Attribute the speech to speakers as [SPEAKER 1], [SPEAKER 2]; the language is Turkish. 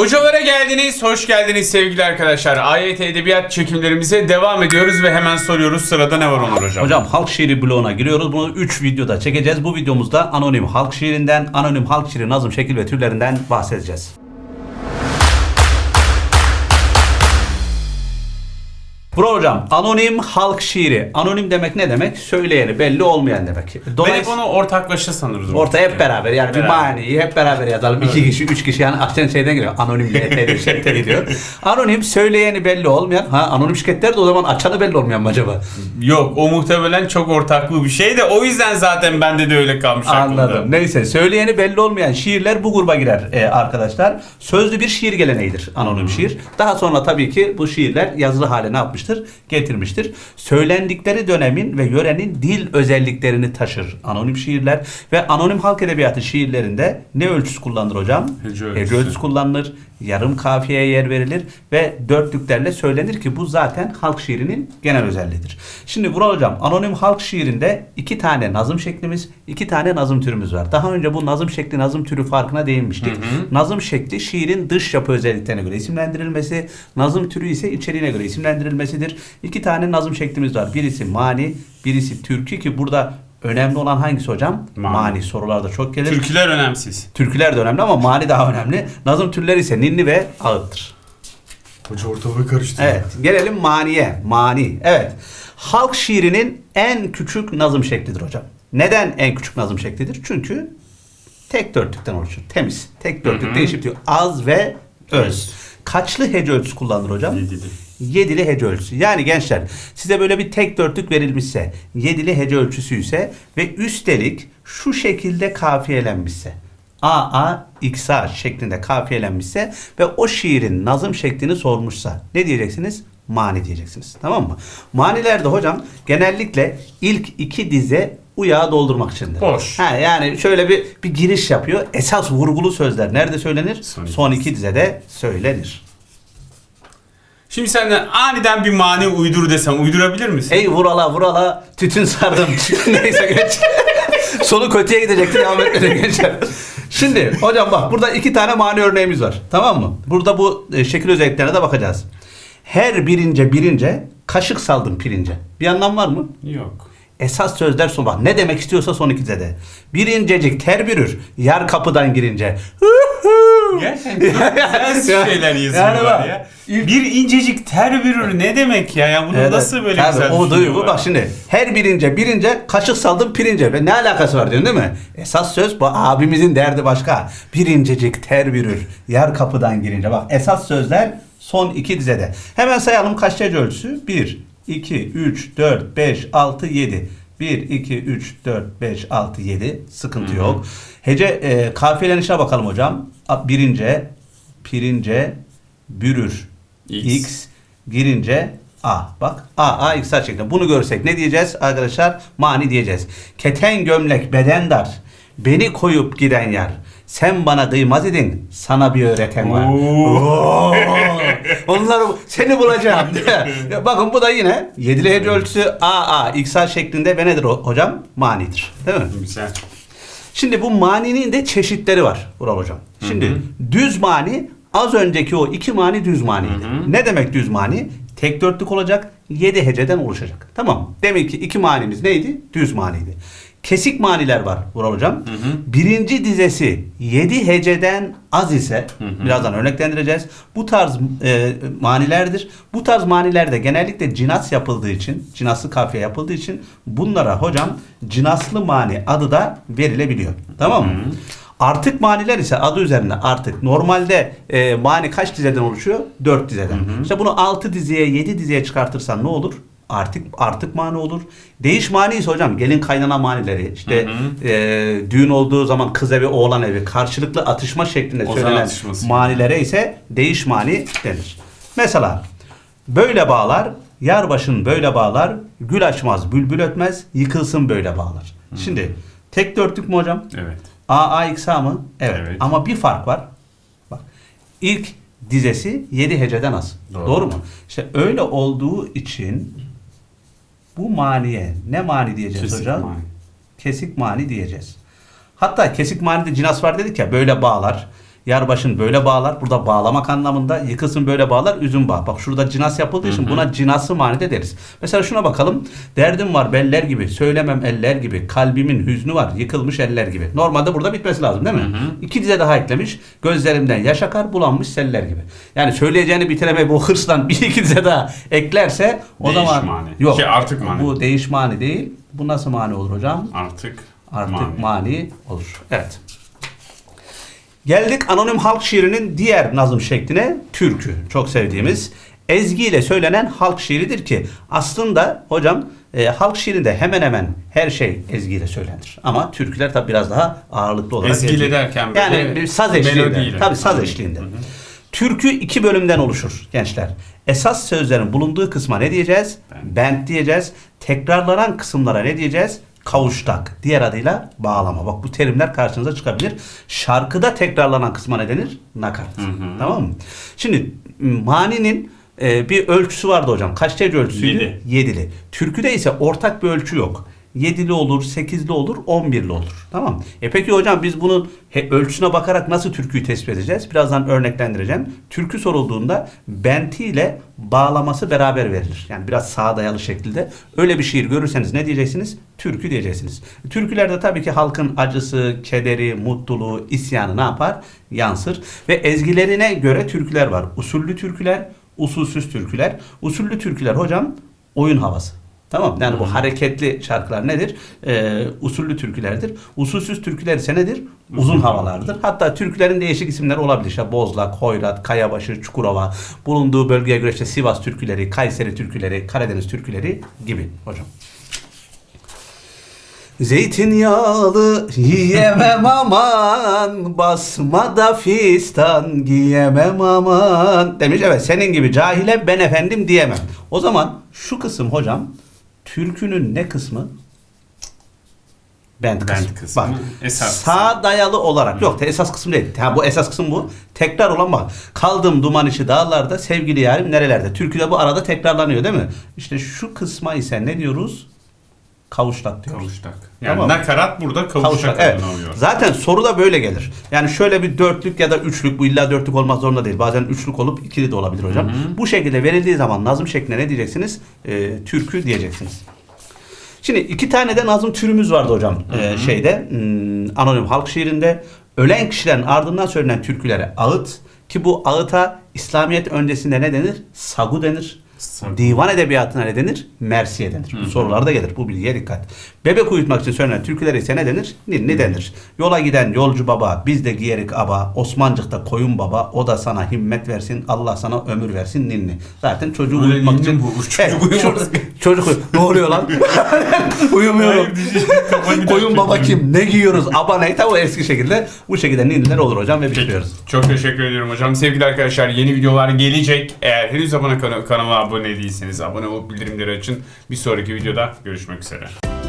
[SPEAKER 1] Hocalara geldiniz, hoş geldiniz sevgili arkadaşlar. AYT Edebiyat çekimlerimize devam ediyoruz ve hemen soruyoruz sırada ne var Onur Hocam?
[SPEAKER 2] Hocam halk şiiri bloğuna giriyoruz. Bunu 3 videoda çekeceğiz. Bu videomuzda anonim halk şiirinden, anonim halk şiiri nazım şekil ve türlerinden bahsedeceğiz. Bro hocam, anonim halk şiiri. Anonim demek ne demek? Söyleyeni belli olmayan demek.
[SPEAKER 1] Ben hep
[SPEAKER 2] Dolayısıyla
[SPEAKER 1] onu ortaklaşa sanırdım.
[SPEAKER 2] orta hep beraber yani bir
[SPEAKER 1] Beraber.
[SPEAKER 2] maniyi hep beraber yazalım. İki kişi, üç kişi yani aksen şeyden geliyor. Anonim YT'de şey gidiyor. Anonim söyleyeni belli olmayan. Ha anonim şirketler de o zaman açanı belli olmayan mı acaba?
[SPEAKER 1] Yok o muhtemelen çok ortaklı bir şey de o yüzden zaten bende de öyle kalmış aklımda.
[SPEAKER 2] Anladım. Neyse söyleyeni belli olmayan şiirler bu gruba girer e, arkadaşlar. Sözlü bir şiir geleneğidir anonim şiir. Daha sonra tabii ki bu şiirler yazılı hale ne yapmıştır? Getirmiştir. Söylendikleri dönemin ve yörenin dil özelliklerini taşır anonim şiirler. Ve anonim halk edebiyatı şiirlerinde ne ölçüsü kullanılır hocam?
[SPEAKER 1] Hece ölçüsü.
[SPEAKER 2] kullanılır. Yarım kafiyeye yer verilir ve dörtlüklerle söylenir ki bu zaten halk şiirinin genel özelliğidir. Şimdi Vural Hocam anonim halk şiirinde iki tane nazım şeklimiz, iki tane nazım türümüz var. Daha önce bu nazım şekli, nazım türü farkına değinmiştik. Nazım şekli şiirin dış yapı özelliklerine göre isimlendirilmesi, nazım türü ise içeriğine göre isimlendirilmesidir. İki tane nazım şeklimiz var. Birisi mani, birisi türkü ki burada önemli olan hangisi hocam?
[SPEAKER 1] Mani.
[SPEAKER 2] mani sorularda çok gelir.
[SPEAKER 1] Türküler önemsiz.
[SPEAKER 2] Türküler de önemli ama mani daha önemli. Nazım türleri ise ninni ve ağıttır.
[SPEAKER 1] Hoca ortalığı karıştı.
[SPEAKER 2] Evet, gelelim maniye. Mani. Evet. Halk şiirinin en küçük nazım şeklidir hocam. Neden en küçük nazım şeklidir? Çünkü tek dörtlükten oluşur. Temiz. Tek dörtlük değişip diyor. Az ve öz. Kaçlı hece ölçüsü kullanılır hocam?
[SPEAKER 1] Yedili.
[SPEAKER 2] Yedili hece ölçüsü. Yani gençler size böyle bir tek dörtlük verilmişse, yedili hece ölçüsü ise ve üstelik şu şekilde kafiyelenmişse. A A X A şeklinde kafiyelenmişse ve o şiirin nazım şeklini sormuşsa ne diyeceksiniz? Mani diyeceksiniz. Tamam mı? Manilerde hocam genellikle ilk iki dize uyağı doldurmak içindir.
[SPEAKER 1] Boş.
[SPEAKER 2] Ha, yani şöyle bir bir giriş yapıyor. Esas vurgulu sözler nerede söylenir?
[SPEAKER 1] Son
[SPEAKER 2] Son
[SPEAKER 1] iki
[SPEAKER 2] dizede söylenir.
[SPEAKER 1] Şimdi senden aniden bir mani uydur desem uydurabilir misin?
[SPEAKER 2] Ey vurala vurala tütün sardım. Neyse geç. Sonu kötüye gidecekti devam etmedi gençler. Şimdi hocam bak burada iki tane mani örneğimiz var. Tamam mı? Burada bu e, şekil özelliklerine de bakacağız. Her birince birince kaşık saldım pirince. Bir anlam var mı?
[SPEAKER 1] Yok.
[SPEAKER 2] Esas sözler son bak. Ne demek istiyorsa son ikide de. Birincecik ter bürür. Yar kapıdan girince.
[SPEAKER 1] Gerçekten güzel şeyler yazıyorlar
[SPEAKER 2] Yani bak,
[SPEAKER 1] ya. Bir incecik ter bürür ne demek ya? ya bunun
[SPEAKER 2] Evet,
[SPEAKER 1] nasıl böyle
[SPEAKER 2] tabii,
[SPEAKER 1] güzel
[SPEAKER 2] o
[SPEAKER 1] bir
[SPEAKER 2] duygu
[SPEAKER 1] var?
[SPEAKER 2] bak şimdi her birince birince kaşık saldım pirince ve ne alakası var diyorsun değil mi? Esas söz bu abimizin derdi başka. Birincecik ter bürür yar kapıdan girince bak esas sözler son iki dizede. Hemen sayalım kaç hece ölçüsü? 1, 2, 3, 4, 5, 6, 7. 1, 2, 3, 4, 5, 6, 7 sıkıntı yok. Hece e, kafiyelenişine bakalım hocam. Birince, pirince, bürür,
[SPEAKER 1] X.
[SPEAKER 2] X, girince A. Bak A, A, X A şeklinde. Bunu görsek ne diyeceğiz arkadaşlar? Mani diyeceğiz. Keten gömlek beden dar. Beni koyup giden yar. Sen bana kıymaz idin. Sana bir öğreten var. Oo. Onları seni bulacağım. Bakın bu da yine yedili hece ölçüsü A, A, X, A şeklinde ve nedir hocam? Manidir. Değil mi?
[SPEAKER 1] Güzel.
[SPEAKER 2] Şimdi bu maninin de çeşitleri var Vural Hocam. Şimdi düz mani az önceki o iki mani düz maniydi. Ne demek düz mani? Tek dörtlük olacak, yedi heceden oluşacak. Tamam? Demek ki iki manimiz neydi? Düz maniydi. Kesik maniler var Vural Hocam. Birinci dizesi yedi heceden az ise, birazdan örneklendireceğiz. Bu tarz e, manilerdir. Bu tarz manilerde genellikle cinas yapıldığı için, cinaslı kafiye yapıldığı için bunlara hocam cinaslı mani adı da verilebiliyor. Tamam mı? Artık maniler ise adı üzerinde artık. Normalde e, mani kaç dizeden oluşuyor? 4 dizeden. İşte bunu 6 dizeye 7 dizeye çıkartırsan ne olur? Artık artık mani olur. Değiş mani ise hocam gelin kaynana manileri işte e, düğün olduğu zaman kız evi oğlan evi karşılıklı atışma şeklinde
[SPEAKER 1] Ozan
[SPEAKER 2] söylenen
[SPEAKER 1] atışması.
[SPEAKER 2] manilere ise değiş mani denir. Mesela böyle bağlar yar başın böyle bağlar gül açmaz bülbül ötmez yıkılsın böyle bağlar. Şimdi tek dörtlük mü hocam?
[SPEAKER 1] Evet.
[SPEAKER 2] A, A, X, A mı? Evet.
[SPEAKER 1] Evet.
[SPEAKER 2] Ama bir fark var. Bak. İlk dizesi 7 heceden az.
[SPEAKER 1] Doğru.
[SPEAKER 2] Doğru. mu? İşte öyle olduğu için bu maniye ne mani diyeceğiz
[SPEAKER 1] Kesik
[SPEAKER 2] hocam?
[SPEAKER 1] mani.
[SPEAKER 2] Kesik mani diyeceğiz. Hatta kesik manide cinas var dedik ya böyle bağlar. Yarbaşın böyle bağlar. Burada bağlamak anlamında. Yıkılsın böyle bağlar. Üzüm bağ. Bak şurada cinas yapıldığı için buna cinası manide deriz. Mesela şuna bakalım. Derdim var beller gibi. Söylemem eller gibi. Kalbimin hüznü var. Yıkılmış eller gibi. Normalde burada bitmesi lazım değil mi? İki dize daha eklemiş. Gözlerimden yaş akar bulanmış seller gibi. Yani söyleyeceğini bitiremeye bu hırsla bir iki dize daha eklerse o
[SPEAKER 1] Değiş
[SPEAKER 2] zaman
[SPEAKER 1] mani.
[SPEAKER 2] yok.
[SPEAKER 1] Şey, artık mani.
[SPEAKER 2] Bu değiş mani değil. Bu nasıl mani olur hocam?
[SPEAKER 1] Artık
[SPEAKER 2] Artık
[SPEAKER 1] mani.
[SPEAKER 2] mani, olur. Evet. Geldik anonim halk şiirinin diğer nazım şekline türkü. Çok sevdiğimiz ezgi ile söylenen halk şiiridir ki aslında hocam e, halk şiirinde hemen hemen her şey ezgiyle söylenir. Ama türküler tabi biraz daha ağırlıklı olarak
[SPEAKER 1] Ezgiyle
[SPEAKER 2] ezgi-
[SPEAKER 1] derken böyle
[SPEAKER 2] yani bir saz eşliğinde. Tabi saz
[SPEAKER 1] Anladım.
[SPEAKER 2] eşliğinde. Türkü iki bölümden oluşur gençler. Esas sözlerin bulunduğu kısma ne diyeceğiz? Bent diyeceğiz. Tekrarlanan kısımlara ne diyeceğiz? Kavuştak. Diğer adıyla bağlama. Bak bu terimler karşınıza çıkabilir. Şarkıda tekrarlanan kısma ne denir? Nakarat. Tamam mı? Şimdi maninin e, bir ölçüsü vardı hocam. Kaç derece ölçüsüydü?
[SPEAKER 1] Yedi.
[SPEAKER 2] Yedili. Türküde ise ortak bir ölçü yok. Yedili olur, sekizli olur, on birli olur. Tamam? E peki hocam biz bunun ölçüsüne bakarak nasıl türküyü tespit edeceğiz? Birazdan örneklendireceğim. Türkü sorulduğunda bentiyle bağlaması beraber verilir. Yani biraz sağa dayalı şekilde. Öyle bir şiir görürseniz ne diyeceksiniz? Türkü diyeceksiniz. Türkülerde tabii ki halkın acısı, kederi, mutluluğu, isyanı ne yapar? Yansır. Ve ezgilerine göre türküler var. Usullü türküler, usulsüz türküler. Usullü türküler hocam oyun havası. Tamam yani bu hareketli şarkılar nedir? Ee, usullü türkülerdir. Usulsüz türküler ise nedir? Uzun havalardır. Hatta türkülerin değişik isimleri olabilir. İşte Bozlak, Hoyrat, Kayabaşı, Çukurova. Bulunduğu bölgeye göre işte Sivas türküleri, Kayseri türküleri, Karadeniz türküleri gibi hocam. Zeytinyağlı yiyemem aman Basmada fistan giyemem aman Demiş evet senin gibi cahile ben efendim diyemem O zaman şu kısım hocam Türkünün ne kısmı? Bent kısmı.
[SPEAKER 1] Bent kısmı.
[SPEAKER 2] Bak,
[SPEAKER 1] Esas
[SPEAKER 2] sağ dayalı olarak yok esas kısım değil. Ha, bu esas kısım bu. Tekrar olan bak. Kaldım duman içi dağlarda sevgili yarim nerelerde? Türküde bu arada tekrarlanıyor değil mi? İşte şu kısma ise ne diyoruz? Kavuştak diyoruz.
[SPEAKER 1] Kavuştak. Yani
[SPEAKER 2] Tamam.
[SPEAKER 1] nakarat burada kavuştak,
[SPEAKER 2] Kavuştak. Evet.
[SPEAKER 1] alıyor.
[SPEAKER 2] Zaten soru da böyle gelir. Yani şöyle bir dörtlük ya da üçlük bu illa dörtlük olmak zorunda değil. Bazen üçlük olup ikili de olabilir hocam. Bu şekilde verildiği zaman nazım şekline ne diyeceksiniz? Ee, türkü diyeceksiniz. Şimdi iki tane de nazım türümüz vardı hocam ee, şeyde hmm, anonim halk şiirinde. Ölen kişilerin ardından söylenen türkülere ağıt ki bu ağıta İslamiyet öncesinde ne denir? Sagu denir. Divan edebiyatına ne denir? Mersiye denir. Bu sorularda gelir. Bu bilgiye dikkat. Bebek uyutmak için söylenen türküler ise ne denir? Ninni denir. Yola giden yolcu baba, biz de giyerik aba, Osmancık'ta koyun baba, o da sana himmet versin, Allah sana ömür versin ninni. Zaten çocuğu
[SPEAKER 1] Öyle
[SPEAKER 2] uyutmak için...
[SPEAKER 1] bu, çocuk
[SPEAKER 2] Evet, Çocuk Ne oluyor lan? Uyumuyorum.
[SPEAKER 1] Bir
[SPEAKER 2] koyun baba kim? Ne giyiyoruz? Aba ne? Tabi o eski şekilde. Bu şekilde ninniler olur hocam ve bitiriyoruz.
[SPEAKER 1] Çok teşekkür ediyorum hocam. Sevgili arkadaşlar yeni videolar gelecek. Eğer henüz abone kana- kanala abone değilseniz abone olup bildirimleri açın. Bir sonraki videoda görüşmek üzere.